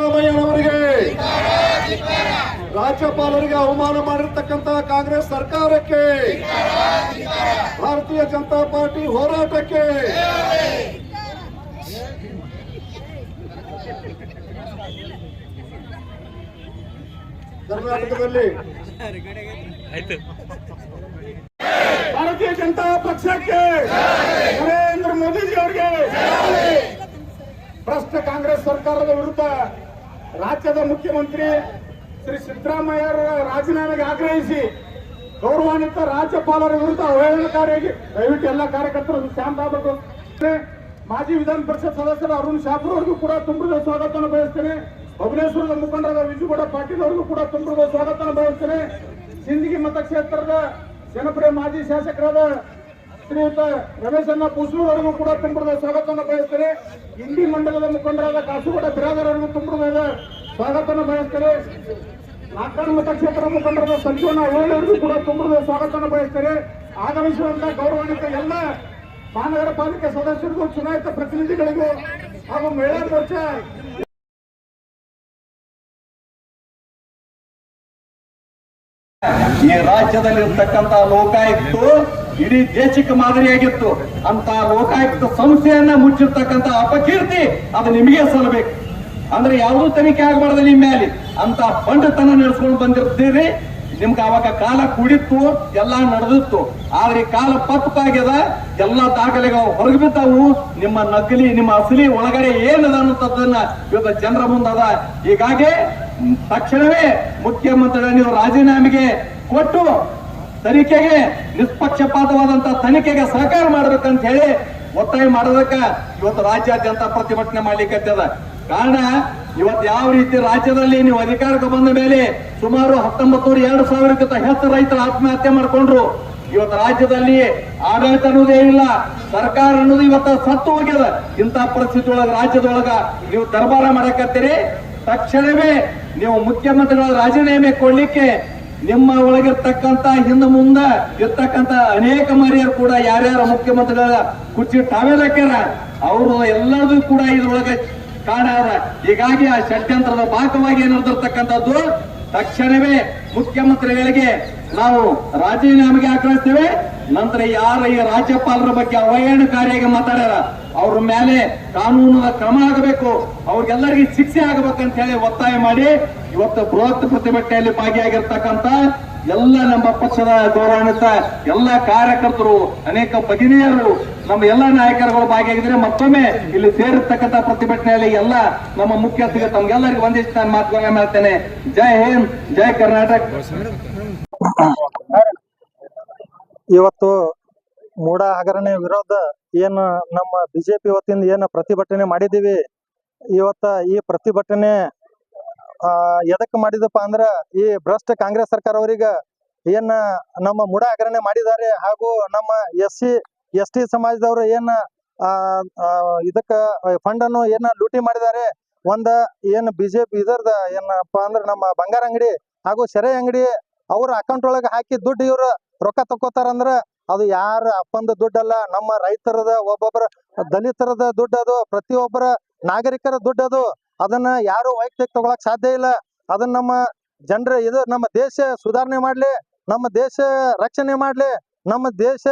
ಸಿದ್ದರಾಮಯ್ಯನವರಿಗೆ ರಾಜ್ಯಪಾಲರಿಗೆ ಅವಮಾನ ಮಾಡಿರ್ತಕ್ಕಂತಹ ಕಾಂಗ್ರೆಸ್ ಸರ್ಕಾರಕ್ಕೆ, ಭಾರತೀಯ ಜನತಾ ಪಾರ್ಟಿ ಹೋರಾಟಕ್ಕೆ, ಕರ್ನಾಟಕದಲ್ಲಿ ಭಾರತೀಯ ಜನತಾ ಪಕ್ಷಕ್ಕೆ ನರೇಂದ್ರ ಮೋದಿಜಿ ಅವರಿಗೆ ಭ್ರಷ್ಟ ಕಾಂಗ್ರೆಸ್ ಸರ್ಕಾರದ ವಿರುದ್ಧ ರಾಜ್ಯದ ಮುಖ್ಯಮಂತ್ರಿ ಶ್ರೀ ಸಿದ್ದರಾಮಯ್ಯರ ರಾಜೀನಾಮೆಗೆ ಆಗ್ರಹಿಸಿ ಗೌರವಾನ್ವಿತ ರಾಜ್ಯಪಾಲರ ವಿರುದ್ಧ ಅವಹೇಳನಕಾರಿಯಾಗಿ ದಯವಿಟ್ಟು ಎಲ್ಲ ಕಾರ್ಯಕರ್ತರು ಶ್ಯಾಮ್ ಬಾಬು ಮಾಜಿ ವಿಧಾನ ಪರಿಷತ್ ಸದಸ್ಯರ ಅರುಣ್ ಶಾಪುರ್ ಅವರಿಗೂ ಕೂಡ ತುಂಬಿದ ಸ್ವಾಗತವನ್ನು ಬಯಸ್ತೇನೆ. ಭುವನೇಶ್ವರದ ಮುಖಂಡರಾದ ವಿಜುಗೌಡ ಪಾಟೀಲ್ ಅವರಿಗೂ ಕೂಡ ತುಂಬಿದ ಸ್ವಾಗತವನ್ನು ಬಯಸ್ತೇನೆ. ಸಿಂದಗಿ ಮತಕ್ಷೇತ್ರದ ಜನಪ್ರಿಯ ಮಾಜಿ ಶಾಸಕರಾದ ಶ್ರೀಯುತ ರಮೇಶಣ್ಣ ಪುಸ್ಲೂರ್ ಅವರಿಗೂ ಕೂಡ ತುಂಬಿದ ಸ್ವಾಗತವನ್ನು ಬಯಸ್ತೇನೆ. ಇಂಡಿ ಮಂಡಲದ ಮುಖಂಡರಾದ ಕಾಸುಗೌಡ ಬಿರಾದರ್ ಅವರಿಗೂ ತುಂಬಿದ ಸ್ವಾಗತವನ್ನು ಬಯಸ್ತೇನೆ. ನಾಲ್ಕಾರು ಮತಕ್ಷೇತ್ರ ಮುಖಂಡರಾದ ಸಂಜೀವನ ಅವಳಿ ಅವರಿಗೂ ಕೂಡ ತುಂಬಿದ ಸ್ವಾಗತವನ್ನು ಬಯಸ್ತೇನೆ. ಆಗಮಿಸುವಂತಹ ಗೌರವಾನ್ವಿತ ಎಲ್ಲ ಮಹಾನಗರ ಪಾಲಿಕೆ ಸದಸ್ಯರಿಗೂ, ಚುನಾಯಿತ ಪ್ರತಿನಿಧಿಗಳಿಗೂ ಹಾಗೂ ಮಹಿಳಾ ಮೋರ್ಚಾ ಈ ರಾಜ್ಯದಲ್ಲಿರ್ತಕ್ಕಂತ ಲೋಕಾಯುಕ್ತ ಇಡೀ ದೇಶಕ್ಕೆ ಮಾದರಿಯಾಗಿತ್ತು. ಅಂತ ಲೋಕಾಯುಕ್ತ ಸಂಸ್ಥೆಯನ್ನ ಮುಚ್ಚಿರ್ತಕ್ಕಂತ ಅಪಕೀರ್ತಿ ಅದು ನಿಮಗೆ ಸಲ್ಲಬೇಕು. ಅಂದ್ರೆ ಯಾವುದೂ ತನಿಖೆ ಆಗಬಾರ್ದು ನಿಮ್ಮ ಮೇಲೆ ಅಂತ ಬಂಡತನ ನಡೆಸ್ಕೊಂಡು ಬಂದಿರ್ತೀರಿ. ನಿಮ್ಗೆ ಅವಾಗ ಕಾಲ ಕುಡಿತ್ತು, ಎಲ್ಲ ನಡೆದಿತ್ತು. ಆದ್ರೆ ಕಾಲ ಪತ್ತಕ್ಕಾಗ್ಯದ ಎಲ್ಲ ದಾಖಲೆಗಳು ಹೊರಗೆ ಬಿದ್ದಾವು. ನಿಮ್ಮ ನಕಲಿ, ನಿಮ್ಮ ಅಸಲಿ ಒಳಗಡೆ ಏನದ ಅನ್ನೋದನ್ನ ಇವತ್ತು ಜನರ ಮುಂದದ. ಹೀಗಾಗಿ ತಕ್ಷಣವೇ ಮುಖ್ಯಮಂತ್ರಿ ನೀವು ರಾಜೀನಾಮೆಗೆ ಕೊಟ್ಟು ತನಿಖೆಗೆ, ನಿಷ್ಪಕ್ಷಪಾತವಾದಂತ ತನಿಖೆಗೆ ಸಹಕಾರ ಮಾಡ್ಬೇಕಂತ ಹೇಳಿ ಒತ್ತಾಯ ಮಾಡೋದಕ್ಕ ಇವತ್ತು ರಾಜ್ಯಾದ್ಯಂತ ಪ್ರತಿಭಟನೆ ಮಾಡ್ಲಿಕ್ಕೆ ಕಾರಣ, ಇವತ್ತು ಯಾವ ರೀತಿ ರಾಜ್ಯದಲ್ಲಿ ನೀವು ಅಧಿಕಾರಕ್ಕೆ ಬಂದ ಮೇಲೆ ಸುಮಾರು ಹತ್ತೊಂಬತ್ತು ಎರಡು ಸಾವಿರಕ್ಕಿಂತ ಹೆಚ್ಚು ರೈತರು ಆತ್ಮಹತ್ಯೆ ಮಾಡಿಕೊಂಡ್ರು. ಇವತ್ತು ರಾಜ್ಯದಲ್ಲಿ ಆಡಳಿತ ಅನ್ನೋದೇ ಇಲ್ಲ, ಸರ್ಕಾರ ಅನ್ನೋದು ಇವತ್ತು ಸತ್ತು ಹೋಗ್ಯದ. ಇಂಥ ಪರಿಸ್ಥಿತಿ ಒಳಗ ರಾಜ್ಯದೊಳಗ ನೀವು ದರ್ಬಾರ ಮಾಡಕತ್ತೀರಿ. ತಕ್ಷಣವೇ ನೀವು ಮುಖ್ಯಮಂತ್ರಿಗಳ ರಾಜೀನಾಮೆ ಕೊಡ್ಲಿಕ್ಕೆ ನಿಮ್ಮ ಒಳಗಿರ್ತಕ್ಕಂತ ಹಿಂದ ಮುಂದ ಇರ್ತಕ್ಕಂತ ಅನೇಕ ಮರಿಯರು ಕೂಡ ಯಾರ್ಯಾರ ಮುಖ್ಯಮಂತ್ರಿಗಳ ಕುರ್ಚಿ ತಾವೇ ಹಾಕ್ಯಾರ, ಅವರು ಎಲ್ಲದೂ ಕೂಡ ಇದ್ರೊಳಗೆ ಕಾಣಾರ ಹೀಗಾಗಿ ಆ ಷಡ್ಯಂತ್ರದ ಭಾಗವಾಗಿ ಏನಿರ್ತಕ್ಕಂಥದ್ದು ತಕ್ಷಣವೇ ಮುಖ್ಯಮಂತ್ರಿಗಳಿಗೆ ನಾವು ರಾಜೀನಾಮೆಗೆ ಆಗ್ರಹಿಸ್ತೇವೆ. ನಂತರ ಯಾರ ಈ ರಾಜ್ಯಪಾಲರ ಬಗ್ಗೆ ಅವಹೇಳನಕಾರಿಯಾಗಿ ಮಾತಾಡ್ಯಾರ? ಅವ್ರ ಮೇಲೆ ಕಾನೂನು ಕ್ರಮ ಆಗಬೇಕು. ಅವ್ರಿಗೆಲ್ಲರಿಗೂ ಶಿಕ್ಷೆ ಆಗಬೇಕಂತ ಹೇಳಿ ಒತ್ತಾಯ ಮಾಡಿ ಇವತ್ತು ಬೃಹತ್ ಪ್ರತಿಭಟನೆಯಲ್ಲಿ ಭಾಗಿಯಾಗಿರ್ತಕ್ಕಂತ ಎಲ್ಲ ನಮ್ಮ ಪಕ್ಷದ ಗೌರವಾನ್ವಿತ ಎಲ್ಲ ಕಾರ್ಯಕರ್ತರು ಅನೇಕ ಭಗಿನಿಯರು ನಮ್ಮ ಎಲ್ಲ ನಾಯಕರುಗಳು ಭಾಗಿಯಾಗಿದ್ರೆ ಮತ್ತೊಮ್ಮೆ ಇಲ್ಲಿ ಸೇರಿರ್ತಕ್ಕಂಥ ಪ್ರತಿಭಟನೆಯಲ್ಲಿ ಎಲ್ಲ ನಮ್ಮ ಮುಖ್ಯಸ್ಥರಿಗೆ ತಮ್ಗೆಲ್ಲರಿಗೂ ಒಂದಿಷ್ಟು ನಾನು ಮಾತುಗಳನ್ನ ಮಾಡ್ತೇನೆ ಜೈ ಹಿಂದ್ ಜೈ ಕರ್ನಾಟಕ. ಇವತ್ತು ಮೂಡ ಹಗರಣೆ ವಿರೋಧ ಏನು ನಮ್ಮ ಬಿಜೆಪಿ ವತಿಯಿಂದ ಏನು ಪ್ರತಿಭಟನೆ ಮಾಡಿದೀವಿ ಇವತ್ತ ಈ ಪ್ರತಿಭಟನೆ ಆ ಎದಕ್ ಮಾಡಿದಪ್ಪ ಅಂದ್ರ ಈ ಭ್ರಷ್ಟ ಕಾಂಗ್ರೆಸ್ ಸರ್ಕಾರ ಅವ್ರಿಗ ಏನ್ ನಮ್ಮ ಮೂಡ ಹಗರಣೆ ಮಾಡಿದ್ದಾರೆ ಹಾಗೂ ನಮ್ಮ ಎಸ್ ಸಿ ಎಸ್ ಟಿ ಸಮಾಜದವರು ಏನ ಆ ಆ, ಇದಕ್ಕ ಫಂಡ್ ಅನ್ನು ಏನ ಲೂಟಿ ಮಾಡಿದ್ದಾರೆ? ಒಂದ ಏನ್ ಬಿಜೆಪಿ ಇದರ್ದ ಏನಪ್ಪ ಅಂದ್ರ ನಮ್ಮ ಬಂಗಾರ ಅಂಗಡಿ ಹಾಗೂ ಸೆರೆ ಅಂಗಡಿ ಅವ್ರ ಅಕೌಂಟ್ ಒಳಗ ಹಾಕಿ ದುಡ್ಡು ಇವ್ರು ರೊಕ್ಕ ತಕ್ಕೋತಾರಂದ್ರ ಅದು ಯಾರ ಅಪ್ಪಂದ ದುಡ್ಡಲ್ಲ, ನಮ್ಮ ರೈತರದ ಒಬ್ಬೊಬ್ಬರ ದಲಿತರದ ದುಡ್ಡು ಅದು, ಪ್ರತಿಯೊಬ್ಬರ ನಾಗರಿಕರ ದುಡ್ಡು ಅದು. ಅದನ್ನ ಯಾರು ವೈಯಕ್ತಿಕ ತಗೊಳಕ್ ಸಾಧ್ಯ ಇಲ್ಲ. ಅದನ್ನ ನಮ್ಮ ಜನರ ಇದು, ನಮ್ಮ ದೇಶ ಸುಧಾರಣೆ ಮಾಡ್ಲಿ, ನಮ್ಮ ದೇಶ ರಕ್ಷಣೆ ಮಾಡ್ಲಿ, ನಮ್ಮ ದೇಶ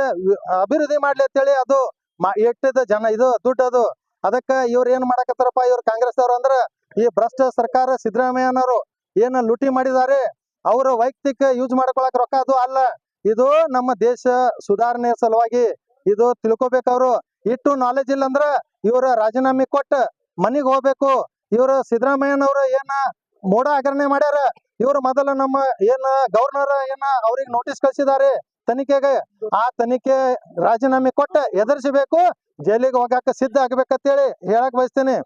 ಅಭಿವೃದ್ಧಿ ಮಾಡ್ಲಿ ಅಂತೇಳಿ ಅದು ಮಾ ಇಟ್ಟಿದ ಜನ ಇದು, ದುಡ್ಡು ಅದು. ಅದಕ್ಕ ಇವ್ರ ಏನ್ ಮಾಡಕತ್ತಾರಪ್ಪ ಇವ್ರ ಕಾಂಗ್ರೆಸ್ ಅವ್ರು ಅಂದ್ರ, ಈ ಭ್ರಷ್ಟ ಸರ್ಕಾರ ಸಿದ್ದರಾಮಯ್ಯನವರು ಏನ ಲೂಟಿ ಮಾಡಿದ್ದಾರೆ ಅವ್ರ ವೈಯಕ್ತಿಕ ಯೂಸ್ ಮಾಡ್ಕೊಳಕ್ ರೊಕ್ಕ ಅದು ಅಲ್ಲ. ಇದು ನಮ್ಮ ದೇಶ ಸುಧಾರಣೆ ಸಲುವಾಗಿ ಇದು ತಿಳ್ಕೊಬೇಕವ್ರು ಇಟ್ಟು ನಾಲೆಜ್ ಇಲ್ಲ ಅಂದ್ರ ಇವ್ರ ರಾಜೀನಾಮೆ ಕೊಟ್ಟ ಮನಿಗ್ ಹೋಗ್ಬೇಕು. ಇವ್ರ ಸಿದ್ದರಾಮಯ್ಯನವ್ರ ಏನ ಮೋಡ ಹಗರಣೆ ಮಾಡ್ಯಾರ. ಇವ್ರು ಮೊದಲ ನಮ್ಮ ಏನ ಗವರ್ನರ್ ಏನ ಅವ್ರಿಗೆ ನೋಟಿಸ್ ಕಳ್ಸಿದಾರೆ ತನಿಖೆಗೆ. ಆ ತನಿಖೆ ರಾಜೀನಾಮೆ ಕೊಟ್ಟ ಎದುರಿಸಬೇಕು. ಜೈಲಿಗೆ ಹೋಗಾಕ ಸಿದ್ಧ ಆಗ್ಬೇಕಂತೇಳಿ ಹೇಳಕ್ ಬಯಸ್ತೇನೆ.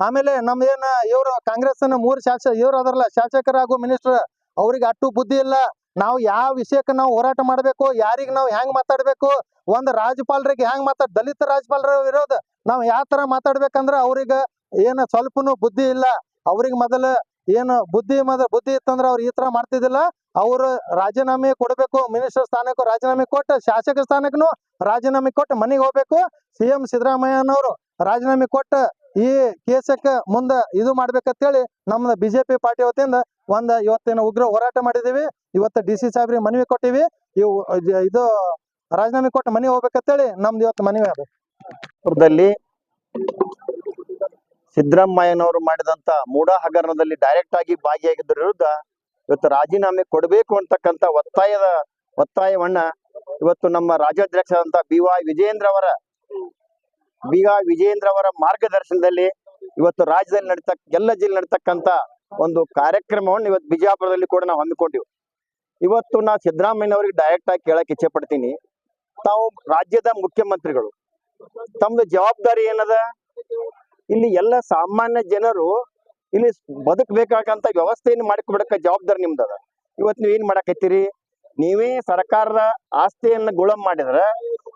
ಆಮೇಲೆ ನಮ್ ಏನ ಇವ್ರು ಕಾಂಗ್ರೆಸ್ ಮೂರ್ ಶಾಸಕ ಇವ್ರು ಅದರಲ್ಲ ಶಾಸಕರ ಹಾಗೂ ಮಿನಿಸ್ಟರ್ ಅವ್ರಿಗೆ ಅಟ್ಟು ಬುದ್ಧಿ ಇಲ್ಲ. ನಾವು ಯಾವ ವಿಷಯಕ್ಕೆ ನಾವು ಹೋರಾಟ ಮಾಡ್ಬೇಕು, ಯಾರಿಗ್ ನಾವು ಹೆಂಗ್ ಮಾತಾಡ್ಬೇಕು, ಒಂದ್ ರಾಜ್ಯಪಾಲರಿಗೆ ಹೆಂಗ್ ಮಾತಾಡ್, ದಲಿತ ರಾಜ್ಯಪಾಲರ ವಿರೋಧ ನಾವ್ ಯಾವ ತರ ಮಾತಾಡ್ಬೇಕಂದ್ರ ಅವ್ರಿಗೆ ಏನ ಸ್ವಲ್ಪನು ಬುದ್ಧಿ ಇಲ್ಲ, ಅವ್ರಿಗೆ ಮೊದಲ ಏನು ಬುದ್ಧಿ ಮೊದಲ ಬುದ್ಧಿ ಇತ್ತಂದ್ರ ಅವ್ರು ಈ ತರ ಮಾಡ್ತಿದ್ದಿಲ್ಲ, ಅವ್ರ ರಾಜೀನಾಮೆ ಕೊಡ್ಬೇಕು, ಮಿನಿಸ್ಟರ್ ಸ್ಥಾನಕ್ಕೂ ರಾಜೀನಾಮೆ ಕೊಟ್ಟು, ಶಾಸಕ ಸ್ಥಾನಕ್ಕೂ ರಾಜೀನಾಮೆ ಕೊಟ್ಟು ಮನೆಗೆ ಹೋಗ್ಬೇಕು ಸಿಎಂ ಸಿದ್ದರಾಮಯ್ಯನವರು ರಾಜೀನಾಮೆ ಕೊಟ್ಟು ಈ ಕೇಸಕ್ಕೆ ಮುಂದ ಇದು ಮಾಡ್ಬೇಕಂತೇಳಿ ನಮ್ಮ ಬಿಜೆಪಿ ಪಾರ್ಟಿ ವತಿಯಿಂದ ಒಂದ್ ಇವತ್ತಿನ ಉಗ್ರ ಹೋರಾಟ ಮಾಡಿದೀವಿ. ಇವತ್ತು ಡಿ ಸಿ ಸಾಹೇಬ್ರಿಗೆ ಮನವಿ ಕೊಟ್ಟಿವಿ. ಇವು ಇದು ರಾಜೀನಾಮೆ ಕೊಟ್ಟು ಮನೆ ಹೋಗ್ಬೇಕಂತೇಳಿ ನಮ್ದು ಇವತ್ತು ಮನವಿ ಅದಲ್ಲಿ ದಲ್ಲಿ ಸಿದ್ದರಾಮಯ್ಯನವರು ಮಾಡಿದಂತ ಮೂಡ ಹಗರಣದಲ್ಲಿ ಡೈರೆಕ್ಟ್ ಆಗಿ ಭಾಗಿಯಾಗಿದ್ದರ ವಿರುದ್ಧ ಇವತ್ತು ರಾಜೀನಾಮೆ ಕೊಡಬೇಕು ಅಂತಕ್ಕಂತ ಒತ್ತಾಯದ ಒತ್ತಾಯವನ್ನ ಇವತ್ತು ನಮ್ಮ ರಾಜ್ಯಾಧ್ಯಕ್ಷರಾದಂತಹ ಬಿ ವಿಜಯೇಂದ್ರ ಅವರ ಬಿ ವಿಜೇಂದ್ರ ಅವರ ಮಾರ್ಗದರ್ಶನದಲ್ಲಿ ಇವತ್ತು ರಾಜ್ಯದಲ್ಲಿ ನಡೀತಕ್ಕ ಎಲ್ಲ ಜಿಲ್ಲೆ ನಡೀತಕ್ಕಂತ ಒಂದು ಕಾರ್ಯಕ್ರಮವನ್ನು ಇವತ್ತು ಬಿಜಾಪುರದಲ್ಲಿ ಕೂಡ ನಾವು ಹಮ್ಮಿಕೊಂಡಿವಿ. ಇವತ್ತು ನಾ ಸಿದ್ದರಾಮಯ್ಯನವರಿಗೆ ಡೈರೆಕ್ಟ್ ಆಗಿ ಕೇಳಕ್ ಇಚ್ಛೆ ಪಡ್ತೀನಿ. ತಾವು ರಾಜ್ಯದ ಮುಖ್ಯಮಂತ್ರಿಗಳು. ತಮ್ದು ಜವಾಬ್ದಾರಿ ಏನದ? ಇಲ್ಲಿ ಎಲ್ಲ ಸಾಮಾನ್ಯ ಜನರು ಇಲ್ಲಿ ಬದುಕಬೇಕಾಗಂತ ವ್ಯವಸ್ಥೆಯನ್ನು ಮಾಡಿಕೊಡಕ ಜವಾಬ್ದಾರಿ ನಿಮ್ದದ. ಇವತ್ತು ನೀವ್ ಏನ್ ಮಾಡಕತ್ತೀರಿ? ನೀವೇ ಸರ್ಕಾರದ ಆಸ್ತಿಯನ್ನ ಗುಳಂ ಮಾಡಿದ್ರ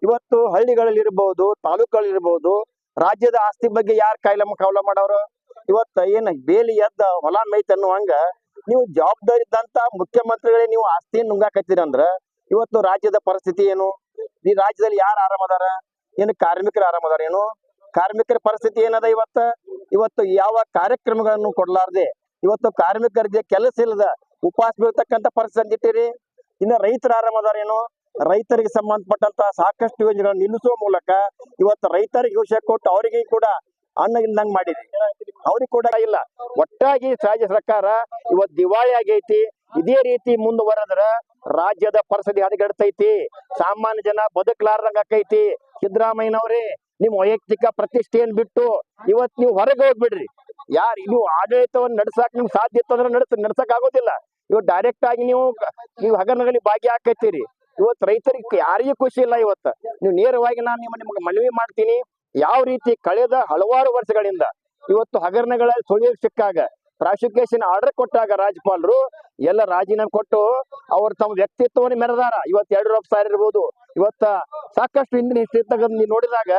ಇವತ್ತು ಹಳ್ಳಿಗಳಲ್ಲಿ ಇರ್ಬಹುದು ತಾಲೂಕುಗಳಲ್ಲಿ ಇರ್ಬಹುದು ರಾಜ್ಯದ ಆಸ್ತಿ ಬಗ್ಗೆ ಯಾರು ಕಾಯಿಲೆ ಕವಲ ಮಾಡೋರು? ಇವತ್ತ ಏನ್ ಬೇಲಿ ಎದ್ದ ಹೊಲ ಮೈತ್ ಅನ್ನುವಂಗ ನೀವು ಜವಾಬ್ದಾರಿ ಇದ್ದಂತ ಮುಖ್ಯಮಂತ್ರಿಗಳೇ ನೀವು ಆಸ್ತಿ ನುಂಗಾಕತ್ತೀರಿ ಅಂದ್ರ ಇವತ್ತು ರಾಜ್ಯದ ಪರಿಸ್ಥಿತಿ ಏನು? ಈ ರಾಜ್ಯದಲ್ಲಿ ಯಾರು ಆರಾಮದಾರ? ಏನು ಕಾರ್ಮಿಕರು ಆರಾಮದಾರ ಏನು? ಕಾರ್ಮಿಕರ ಪರಿಸ್ಥಿತಿ ಏನದ ಇವತ್ತ? ಇವತ್ತು ಯಾವ ಕಾರ್ಯಕ್ರಮಗಳನ್ನು ಕೊಡ್ಲಾರ್ದೆ? ಇವತ್ತು ಕಾರ್ಮಿಕರಿಗೆ ಕೆಲಸ ಇಲ್ಲದ ಉಪವಾಸ ಬೀಳ್ತಕ್ಕಂತ ಪರಿಸ್ಥಿತಿ ರೈತರು ಇನ್ನು ರೈತರು ಆರಾಮದಾರೇನು ರೈತರಿಗೆ ಸಂಬಂಧಪಟ್ಟಂತ ಸಾಕಷ್ಟು ಯೋಜನೆಗಳನ್ನು ನಿಲ್ಲಿಸುವ ಮೂಲಕ ಇವತ್ತು ರೈತರಿಗೆ ವಿಷಯ ಕೊಟ್ಟು ಅವರಿಗೆ ಕೂಡ ಅನ್ನ ಇಲ್ದಂಗ್ ಮಾಡಿದೆ. ಅವ್ರಿಗೆ ಕೂಡ ಇಲ್ಲ. ಒಟ್ಟಾಗಿ ರಾಜ್ಯ ಸರ್ಕಾರ ಇವತ್ತು ದಿವಾಳಿ ಆಗೈತಿ. ಇದೇ ರೀತಿ ಮುಂದುವರೆದ್ರ ರಾಜ್ಯದ ಪರಿಸ್ಥಿತಿ ಹದಗೆಡ್ತೈತಿ. ಸಾಮಾನ್ಯ ಜನ ಬದುಕಲಾರ್ದಂಗ ಆಕೈತಿ. ಸಿದ್ದರಾಮಯ್ಯನವ್ರೇ ನಿಮ್ ವೈಯಕ್ತಿಕ ಪ್ರತಿಷ್ಠೆಯನ್ನ ಬಿಟ್ಟು ಇವತ್ ನೀವು ಹೊರಗೆ ಹೋಗ್ಬಿಡ್ರಿ. ಯಾರ್ ಇದು ಆಡಳಿತವನ್ನು ನಡ್ಸಕ್ ನಿಮ್ಗೆ ಸಾಧ್ಯ ಇತ್ತಂದ್ರೆ ನಡ್ಸ, ನಡ್ಸಕ್ ಆಗೋದಿಲ್ಲ. ಇವತ್ತು ಡೈರೆಕ್ಟ್ ಆಗಿ ನೀವು ನೀವು ಭಾಗಿ ಭಾಗಿಯಾಕೈತೀರಿ. ಇವತ್ತು ರೈತರಿಗೆ ಯಾರಿಗೂ ಖುಷಿ ಇಲ್ಲ ಇವತ್ತು. ನೀವು ನೇರವಾಗಿ ನಾನು ನಿಮ್ಮ ನಿಮ್ಗೆ ಮನವಿ ಮಾಡ್ತೀನಿ, ಯಾವ ರೀತಿ ಕಳೆದ ಹಲವಾರು ವರ್ಷಗಳಿಂದ ಇವತ್ತು ಹಗರಣಗಳ ಸುಳಿವು ಸಿಕ್ಕಾಗ, ಪ್ರಾಸಿಕ್ಯೂಷನ್ ಆರ್ಡರ್ ಕೊಟ್ಟಾಗ ರಾಜ್ಯಪಾಲರು, ಎಲ್ಲ ರಾಜೀನಾಮೆ ಕೊಟ್ಟು ಅವರು ತಮ್ಮ ವ್ಯಕ್ತಿತ್ವವನ್ನು ಮೆರೆದಾರ. ಇವತ್ತು ಯಡಿಯೂರಪ್ಪ ಸಾರ್ ಇರ್ಬೋದು. ಇವತ್ತ ಸಾಕಷ್ಟು ಹಿಂದಿನ ಹಿಸ್ಟ್ರಿ ತಗೊಂಡು ನೀವು ನೋಡಿದಾಗ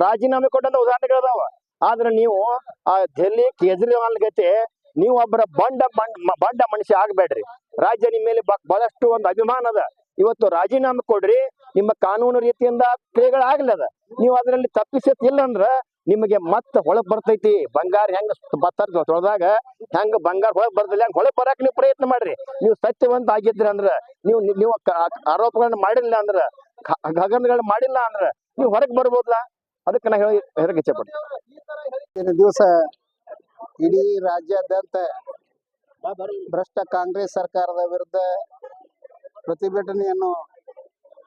ರಾಜೀನಾಮೆ ಕೊಟ್ಟಂತ ಉದಾಹರಣೆಗಳಿದಾವ ಆದ್ರೆ ನೀವು ಆ ಡೆಲ್ಲಿ ಕೇಜ್ರಿವಾಲ್ ಗತೆ ನೀವು ಒಬ್ಬರ ಬಂಡ ಬಂಡ್- ಮನುಷ್ಯ ಆಗ್ಬೇಡ್ರಿ. ರಾಜ್ಯ ನಿಮ್ಮ ಮೇಲೆ ಬಹಳಷ್ಟು ಒಂದು ಅಭಿಮಾನ ಅದ. ಇವತ್ತು ರಾಜೀನಾಮೆ ಕೊಡ್ರಿ, ನಿಮ್ಮ ಕಾನೂನು ರೀತಿಯಿಂದ ಕ್ರಿಯೆಗಳಾಗ್ಲದ. ನೀವು ಅದರಲ್ಲಿ ತಪ್ಪಿಸತ್ತಿಲ್ಲ ಅಂದ್ರ ನಿಮಗೆ ಮತ್ತ ಹೊಳಗ್ ಬರ್ತೈತಿ. ಬಂಗಾರ ಹೆಂಗ ಬತ್ತಾರ ತೊಳೆದಾಗ ಹೆಂಗ ಬಂಗಾರ ಹೊಳಗ್ ಬರ್ತಿಲ್ಲ ಹೆಂಗ್ ಹೊಳಗ್ ಬರಕ್ ನೀವು ಪ್ರಯತ್ನ ಮಾಡ್ರಿ. ನೀವು ಸತ್ಯವಂತ ಆಗಿದ್ರಿ ಅಂದ್ರ, ನೀವು ನೀವು ಆರೋಪಗಳನ್ನ ಮಾಡಿಲ್ಲ ಅಂದ್ರ ಗಗನಗಳನ್ನ ಮಾಡಿಲ್ಲ ಅಂದ್ರ ನೀವು ಹೊರಗ್ ಬರ್ಬೋದ್ಲ? ಅದಕ್ಕೆ ನಾ ಹೇಳಿ, ಹೇಳಕ್ ಇಚ್ಛೆ ಪಡ್ತೀನಿ ದಿವಸ ಇಡೀ ರಾಜ್ಯಾದ್ಯಂತ ಭ್ರಷ್ಟ ಕಾಂಗ್ರೆಸ್ ಸರ್ಕಾರದ ವಿರುದ್ಧ ಪ್ರತಿಭಟನೆಯನ್ನು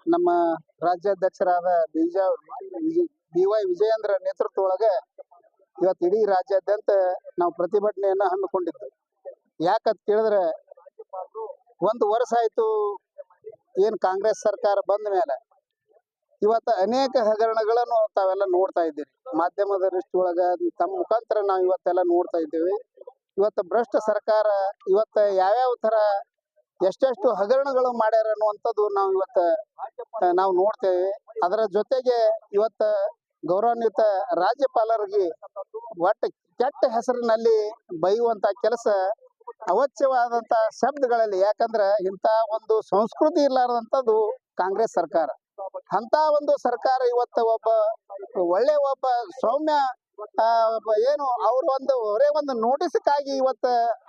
ನಮ್ಮ ರಾಜ್ಯಾಧ್ಯಕ್ಷರಾದ ಬಿಜ ಬಿ ವೈ ವಿಜಯೇಂದ್ರ ನೇತೃತ್ವ ಒಳಗೆ ಇವತ್ತು ಇಡೀ ರಾಜ್ಯಾದ್ಯಂತ ನಾವು ಪ್ರತಿಭಟನೆಯನ್ನು ಹಮ್ಮಿಕೊಂಡಿದ್ದು. ಯಾಕಂತ ಕೇಳಿದ್ರೆ, ಒಂದು ವರ್ಷ ಆಯ್ತು ಏನ್ ಕಾಂಗ್ರೆಸ್ ಸರ್ಕಾರ ಬಂದ ಮೇಲೆ ಇವತ್ತು ಅನೇಕ ಹಗರಣಗಳನ್ನು ತಾವೆಲ್ಲ ನೋಡ್ತಾ ಇದ್ದೀರಿ. ಮಾಧ್ಯಮದ ಒಳಗ ತಮ್ಮ ಮುಖಾಂತರ ನಾವು ಇವತ್ತೆಲ್ಲ ನೋಡ್ತಾ ಇದ್ದೇವೆ. ಇವತ್ತು ಭ್ರಷ್ಟ ಸರ್ಕಾರ ಇವತ್ತ ಯಾವ್ಯಾವ ತರ ಎಷ್ಟೆಷ್ಟು ಹಗರಣಗಳು ಮಾಡ್ಯಾರ ಅನ್ನುವಂಥದ್ದು ನಾವು ಇವತ್ತ ನಾವು ನೋಡ್ತೇವೆ. ಅದರ ಜೊತೆಗೆ ಇವತ್ತ ಗೌರವಾನ್ವಿತ ರಾಜ್ಯಪಾಲರಿಗೆ ಒಟ್ಟ ಕೆಟ್ಟ ಹೆಸರಿನಲ್ಲಿ ಬೈಯುವಂತ ಕೆಲಸ ಅವಶ್ಯವಾದಂತ ಶಬ್ದಗಳಲ್ಲಿ. ಯಾಕಂದ್ರ ಇಂತ ಒಂದು ಸಂಸ್ಕೃತಿ ಇರ್ಲಾರ್ದಂಥದ್ದು ಕಾಂಗ್ರೆಸ್ ಸರ್ಕಾರ. ಅಂತ ಒಂದು ಸರ್ಕಾರ ಇವತ್ತು ಒಬ್ಬ ಒಳ್ಳೆ ಒಬ್ಬ ಸೌಮ್ಯ ಏನು, ಅವ್ರ ಒಂದು ಅವರೇ ಒಂದು ನೋಟಿಸ್ಕ್ಕಾಗಿ ಇವತ್ತ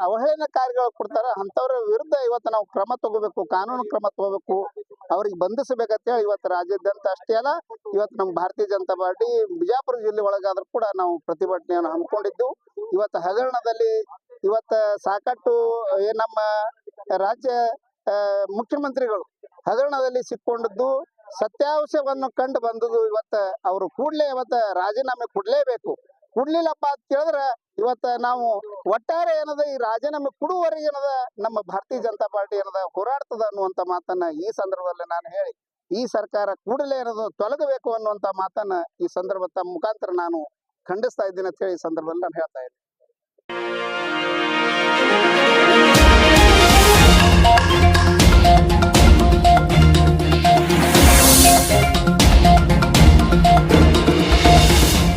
ಅವಹೇಳನಕಾರಿಗಳು ಕೊಡ್ತಾರ ಅಂತವ್ರ ವಿರುದ್ಧ ಇವತ್ತು ನಾವು ಕ್ರಮ ತಗೋಬೇಕು, ಕಾನೂನು ಕ್ರಮ ತಗೋಬೇಕು, ಅವ್ರಿಗೆ ಬಂಧಿಸಬೇಕಂತೇಳಿ ಇವತ್ತು ರಾಜ್ಯಾದ್ಯಂತ ಅಷ್ಟೇ ಅಲ್ಲ, ಇವತ್ತು ನಮ್ಮ ಭಾರತೀಯ ಜನತಾ ಪಾರ್ಟಿ ಬಿಜಾಪುರ ಜಿಲ್ಲೆ ಒಳಗಾದ್ರೂ ಕೂಡ ನಾವು ಪ್ರತಿಭಟನೆಯನ್ನು ಹಮ್ಮಿಕೊಂಡಿದ್ದು, ಇವತ್ತು ಹಗರಣದಲ್ಲಿ ಇವತ್ತ ಸಾಕಷ್ಟು ನಮ್ಮ ರಾಜ್ಯ ಮುಖ್ಯಮಂತ್ರಿಗಳು ಹಗರಣದಲ್ಲಿ ಸಿಕ್ಕೊಂಡಿದ್ದು ಸತ್ಯಾಂಶವನ್ನು ಕಂಡು ಬಂದದ್ದು ಇವತ್ತ ಅವರು ಕೂಡಲೇ ಇವತ್ತ ರಾಜೀನಾಮೆ ಕೊಡ್ಲೇಬೇಕು. ಕೊಡ್ಲಿಲ್ಲಪ್ಪ ಅಂತ ಕೇಳಿದ್ರ ಇವತ್ತ ನಾವು ಒಟ್ಟಾರೆ ಏನದ ಈ ರಾಜೀನಾಮೆ ಕೊಡುವವರೆಗೆ ಏನದ ನಮ್ಮ ಭಾರತೀಯ ಜನತಾ ಪಾರ್ಟಿ ಏನದ ಹೋರಾಡ್ತದ ಅನ್ನುವಂತ ಮಾತನ್ನ ಈ ಸಂದರ್ಭದಲ್ಲಿ ನಾನು ಹೇಳಿ, ಈ ಸರ್ಕಾರ ಕೂಡಲೇ ಏನದು ತೊಲಗಬೇಕು ಅನ್ನುವಂತ ಮಾತನ್ನ ಈ ಸಂದರ್ಭ ಮುಖಾಂತರ ನಾನು ಖಂಡಿಸ್ತಾ ಇದ್ದೀನಿ ಅಂತ ಹೇಳಿ ಈ ಸಂದರ್ಭದಲ್ಲಿ ನಾನು ಹೇಳ್ತಾ ಇದ್ದೀನಿ.